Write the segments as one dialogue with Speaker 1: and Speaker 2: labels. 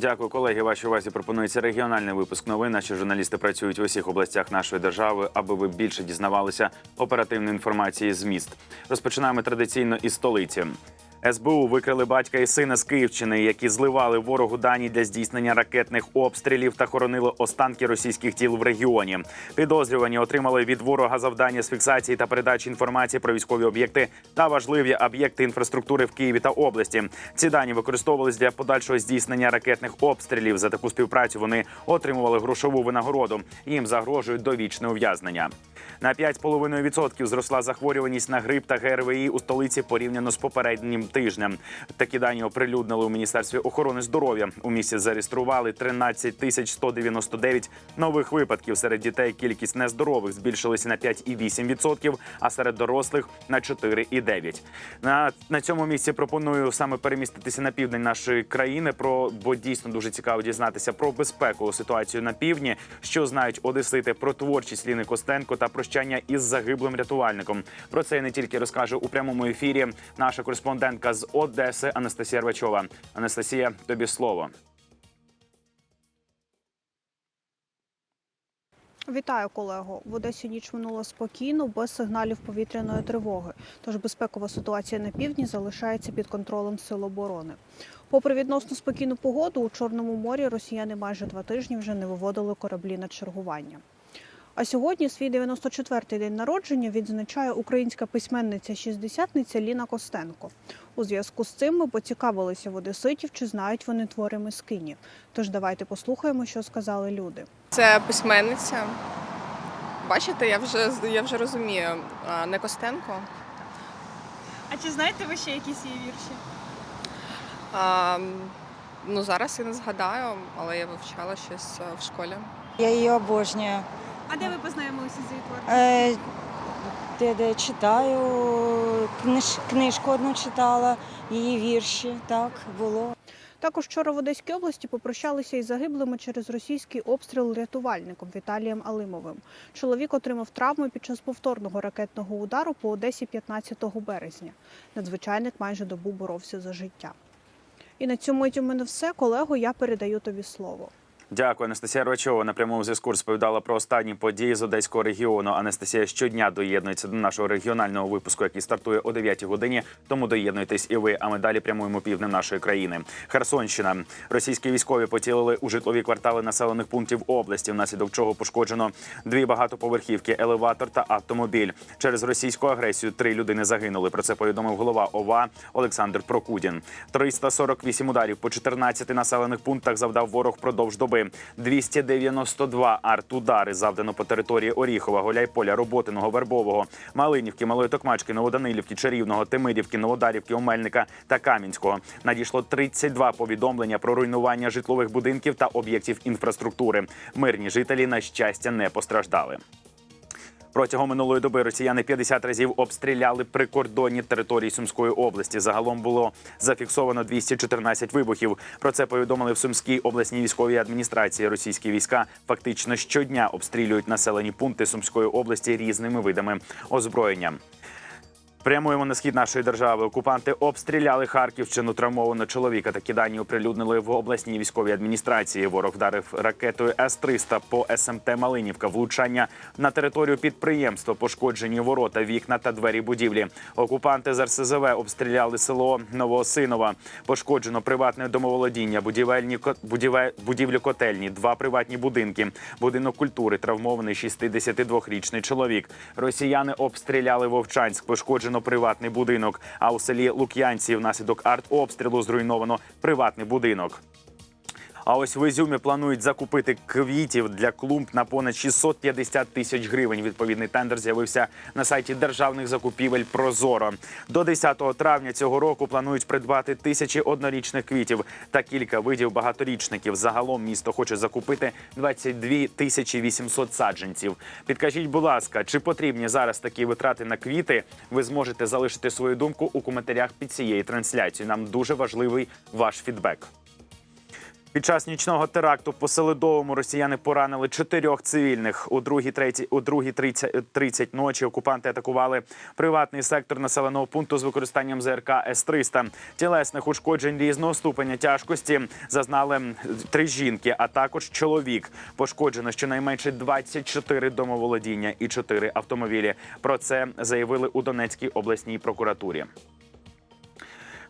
Speaker 1: Дякую, колеги. Вашій увазі пропонується регіональний випуск новин. Наші журналісти працюють в усіх областях нашої держави, аби ви більше дізнавалися оперативної інформації з міст. Розпочинаємо традиційно із столиці. СБУ викрили батька і сина з Київщини, які зливали ворогу дані для здійснення ракетних обстрілів та хоронили останки російських тіл в регіоні. Підозрювані отримали від ворога завдання з фіксації та передачі інформації про військові об'єкти та важливі об'єкти інфраструктури в Києві та області. Ці дані використовувались для подальшого здійснення ракетних обстрілів. За таку співпрацю вони отримували грошову винагороду. Їм загрожують довічне ув'язнення. На 5,5% зросла захворюваність на грип та ГРВІ у столиці порівняно з попереднім тижнем. Такі дані оприлюднили у міністерстві охорони здоров'я. У місті зареєстрували 13 тисяч 199 нових випадків. Серед дітей кількість нездорових збільшилася на 5,8%, а серед дорослих на 4,9%. На, на цьому місці пропоную саме переміститися на південь нашої країни. Про бо дійсно дуже цікаво дізнатися про безпекову ситуацію на півдні, що знають одесити про творчість Ліни Костенко та прощання із загиблим рятувальником. Про це і не тільки розкаже у прямому ефірі наша кореспондентка з Одеси Анастасія Рвачова. Анастасія, тобі слово.
Speaker 2: Вітаю, колего. В Одесі ніч минула спокійно, без сигналів повітряної тривоги. Тож безпекова ситуація на півдні залишається під контролем сил оборони. Попри відносно спокійну погоду, у Чорному морі росіяни майже два тижні вже не виводили кораблі на чергування. А сьогодні свій 94-й день народження відзначає українська письменниця шістдесятниця Ліна Костенко. У зв'язку з цим ми поцікавилися в одеситів, чи знають вони твори Мискині. Тож давайте послухаємо, що сказали люди.
Speaker 3: Це письменниця. Бачите, я вже я вже розумію. А, Не Костенко.
Speaker 4: А чи знаєте ви ще якісь її вірші?
Speaker 3: А, ну зараз я не згадаю, але я вивчала щось а, в школі.
Speaker 5: Я її обожнюю.
Speaker 4: А де ви познайомилися з її творчістю?
Speaker 5: Е, де, де читаю, книж, книжку одну читала, її вірші, так, було.
Speaker 2: Також вчора в Одеській області попрощалися із загиблими через російський обстріл рятувальником Віталієм Алимовим. Чоловік отримав травми під час повторного ракетного удару по Одесі 15 березня. Надзвичайник майже добу боровся за життя. І на цьому у мене все. Колего, я передаю тобі слово.
Speaker 1: Дякую, Анастасія Рвачова. На прямому зв'язку розповідала про останні події з одеського регіону. Анастасія щодня доєднується до нашого регіонального випуску, який стартує о 9 годині. Тому доєднуйтесь і ви. А ми далі прямуємо півднем нашої країни. Херсонщина. Російські військові поцілили у житлові квартали населених пунктів області, внаслідок чого пошкоджено дві багатоповерхівки, елеватор та автомобіль. Через російську агресію три людини загинули. Про це повідомив голова ОВА Олександр Прокудін. 348 ударів по 14 населених пунктах завдав ворог впродовж доби. 292 артудари завдано по території Оріхова, Голяйполя, Роботиного, Вербового, Малинівки, Малої Токмачки, Новоданилівки, Чарівного, Тимирівки, Новодарівки, Омельника та Кам'янського. Надійшло 32 повідомлення про руйнування житлових будинків та об'єктів інфраструктури. Мирні жителі на щастя не постраждали. Протягом минулої доби росіяни 50 разів обстріляли прикордонні території Сумської області. Загалом було зафіксовано 214 вибухів. Про це повідомили в Сумській обласній військовій адміністрації. Російські війська фактично щодня обстрілюють населені пункти Сумської області різними видами озброєння. Прямуємо на схід нашої держави. Окупанти обстріляли Харківщину травмованого чоловіка. Такі дані оприлюднили в обласній військовій адміністрації. Ворог вдарив ракетою С-300 по СМТ Малинівка. Влучання на територію підприємства, пошкоджені ворота, вікна та двері будівлі. Окупанти з РСЗВ обстріляли село Новоосинова. Пошкоджено приватне домоволодіння, будівельні ко- будіве- будівлю котельні, два приватні будинки, будинок культури, травмований 62-річний чоловік. Росіяни обстріляли Вовчанськ, пошкоджено приватний будинок. А у селі Лук'янці внаслідок артобстрілу зруйновано приватний будинок. А ось в Ізюмі планують закупити квітів для клумб на понад 650 тисяч гривень. Відповідний тендер з'явився на сайті державних закупівель Прозоро. До 10 травня цього року планують придбати тисячі однорічних квітів та кілька видів багаторічників. Загалом місто хоче закупити 22 тисячі 800 саджанців. Підкажіть, будь ласка, чи потрібні зараз такі витрати на квіти? Ви зможете залишити свою думку у коментарях під цією трансляцією. Нам дуже важливий ваш фідбек. Під час нічного теракту по Селидовому росіяни поранили чотирьох цивільних. У другій треті у другій 30, 30 ночі окупанти атакували приватний сектор населеного пункту з використанням ЗРК С-300. Тілесних ушкоджень різного ступеня тяжкості зазнали три жінки, а також чоловік. Пошкоджено щонайменше 24 домоволодіння і 4 автомобілі. Про це заявили у Донецькій обласній прокуратурі.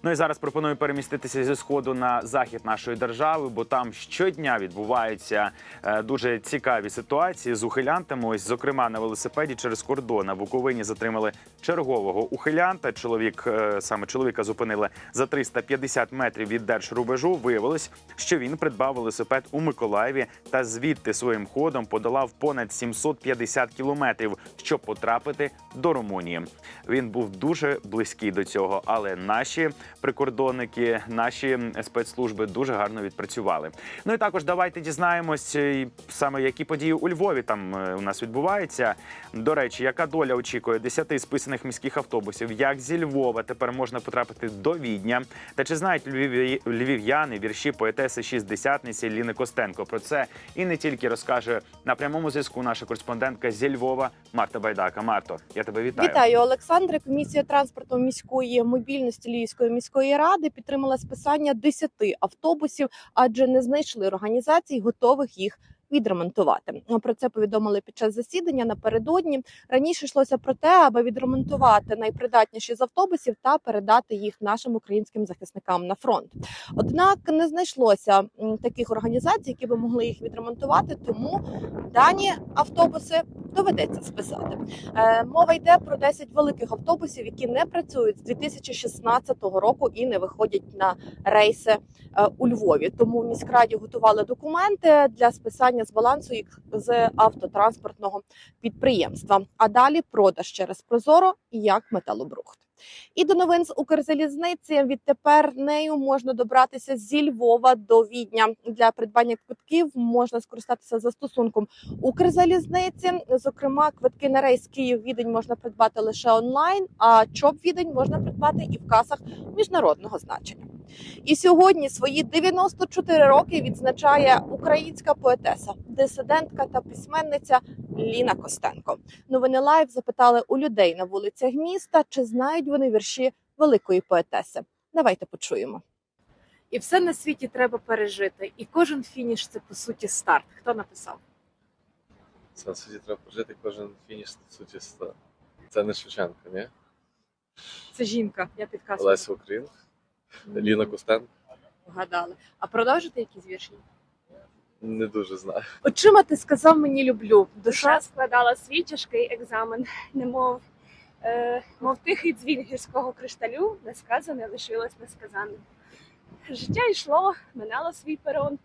Speaker 1: Ну і зараз пропоную переміститися зі сходу на захід нашої держави, бо там щодня відбуваються е, дуже цікаві ситуації з ухилянтами. Ось, зокрема, на велосипеді через кордон на Буковині затримали чергового ухилянта. Чоловік е, саме чоловіка зупинили за 350 метрів від держрубежу. Виявилось, що він придбав велосипед у Миколаєві та звідти своїм ходом подолав понад 750 кілометрів, щоб потрапити до Румунії. Він був дуже близький до цього, але наші прикордонники, наші спецслужби дуже гарно відпрацювали. Ну і також давайте дізнаємось е, саме які події у Львові там е, у нас відбуваються. До речі, яка доля очікує 10 списаних міських автобусів? Як зі Львова тепер можна потрапити до Відня? Та чи знають львів'я- львів'яни вірші поетеси шістдесятниці Ліни Костенко? Про це і не тільки розкаже на прямому зв'язку наша кореспондентка зі Львова Марта Байдака. Марто, я тебе вітаю.
Speaker 6: Вітаю, Олександре. Комісія транспорту міської мобільності Львівської міської ради підтримала списання 10 автобусів, адже не знайшли організацій, готових їх. Відремонтувати про це повідомили під час засідання напередодні. Раніше йшлося про те, аби відремонтувати найпридатніші з автобусів та передати їх нашим українським захисникам на фронт. Однак не знайшлося таких організацій, які би могли їх відремонтувати. Тому дані автобуси доведеться списати. Е, Мова йде про 10 великих автобусів, які не працюють з 2016 року і не виходять на рейси е, у Львові. Тому в міськраді готували документи для списання з балансу їх з автотранспортного підприємства. А далі продаж через Прозоро і як металобрухт. І до новин з Укрзалізниці відтепер нею можна добратися зі Львова до Відня. Для придбання квитків можна скористатися застосунком Укрзалізниці. Зокрема, квитки на рейс Київ-Відень можна придбати лише онлайн, а ЧОП Відень можна придбати і в касах міжнародного значення. І сьогодні свої 94 роки відзначає українська поетеса, дисидентка та письменниця Ліна Костенко. Новини Лайв запитали у людей на вулицях міста, чи знають вони вірші великої поетеси. Давайте почуємо. І все на світі треба пережити, і кожен фініш це по суті старт. Хто написав?
Speaker 7: Це суті треба прожити кожен фініш в суті ста. Це не Шевченко, ні?
Speaker 6: Це жінка. Я підказую.
Speaker 7: Олеся Українка, Ліна Костенко.
Speaker 6: Вгадали. А продовжити якісь вірші?
Speaker 7: Не дуже знаю.
Speaker 6: Очима ти сказав мені люблю. Душа
Speaker 4: Душа складала свій тяжкий екзамен, немов е, мов тихий дзвін гірського кришталю, несказане лишилось несказаним. Життя йшло, минало свій перон,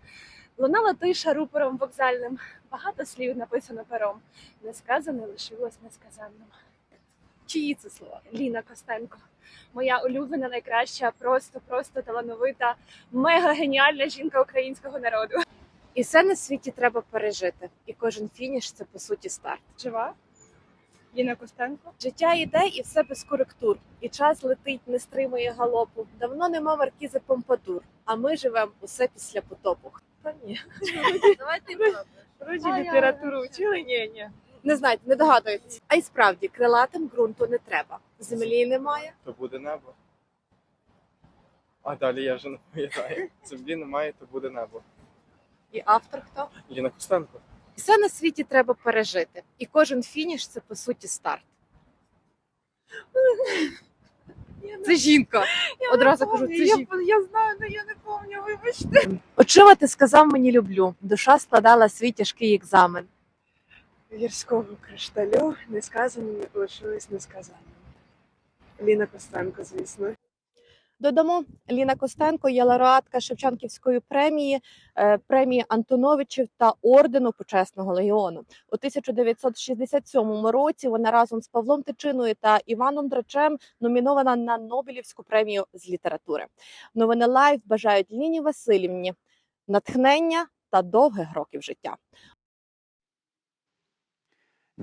Speaker 4: лунала тиша рупором вокзальним. Багато слів написано пером. Несказане лишилось несказаним. Чиї це слова? Ліна Костенко. Моя улюблена, найкраща, просто, просто талановита, мега геніальна жінка українського народу.
Speaker 6: і все на світі треба пережити. І кожен фініш це по суті старт.
Speaker 4: Жива? Ліна Костенко.
Speaker 6: Життя йде і все без коректур, і час летить, не стримує галопу. Давно нема маркізи Помпадур, а ми живемо усе після потопу. Та ні, давайте
Speaker 4: Вроді літературу вчили? Ні, ні.
Speaker 6: Не знаєте, не догадуєтесь. А й справді крилатим ґрунту не треба. Землі немає.
Speaker 8: то буде небо. А далі я вже не пам'ятаю. Землі немає, то буде небо.
Speaker 6: І автор хто?
Speaker 8: Ліна Костенко.
Speaker 6: Все на світі треба пережити, і кожен фініш це по суті старт. Це жінка. Я Одразу кажу, це жінка.
Speaker 4: Я знаю, але я не пам'ятаю, вибачте.
Speaker 6: Очима ти сказав мені люблю. Душа складала свій тяжкий екзамен.
Speaker 9: Гірського кришталю несказаними лишились несказаними. Ліна Костенко, звісно.
Speaker 6: Додамо, Ліна Костенко є лауреатка Шевченківської премії, е, премії Антоновичів та ордену Почесного легіону. У 1967 році вона разом з Павлом Тичиною та Іваном Драчем номінована на Нобелівську премію з літератури. Новини Лайв бажають Ліні Васильівні натхнення та довгих років життя.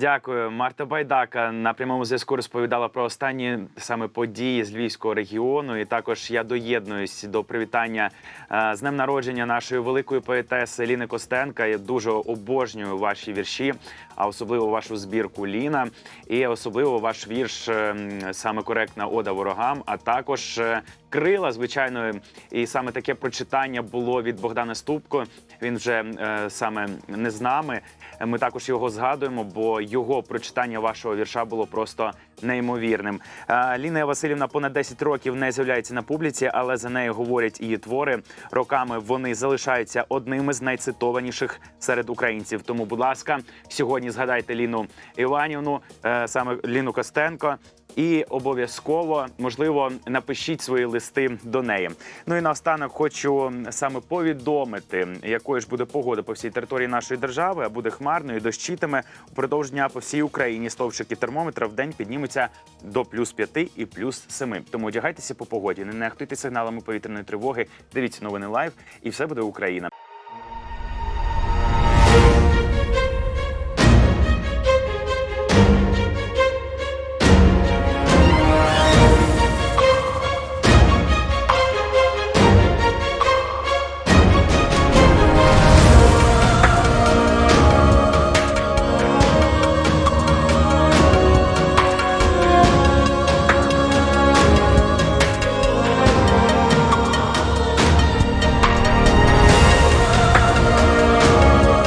Speaker 1: Дякую. Марта Байдака на прямому зв'язку розповідала про останні саме події з львівського регіону. І також я доєднуюсь до привітання е, з днем народження нашої великої поетеси Ліни Костенка. Я дуже обожнюю ваші вірші, а особливо вашу збірку Ліна, і особливо ваш вірш е, саме коректна ода ворогам. А також е, крила, звичайно, і саме таке прочитання було від Богдана Ступко. Він вже саме не з нами. Ми також його згадуємо, бо його прочитання вашого вірша було просто неймовірним. Е, Ліна Васильівна понад 10 років не з'являється на публіці, але за нею говорять її твори. Роками вони залишаються одними з найцитованіших серед українців. Тому, будь ласка, сьогодні згадайте Ліну Іванівну, е, саме Ліну Костенко. І обов'язково, можливо, напишіть свої листи до неї. Ну і наостанок хочу саме повідомити, якою ж буде погода по всій території нашої держави. А буде хмарною, дощитиме упродовж дня по всій Україні. Стовпчики термометра в день піднімуться до плюс 5 і плюс 7. Тому одягайтеся по погоді, не нехтуйте сигналами повітряної тривоги. Дивіться новини лайв, і все буде Україна.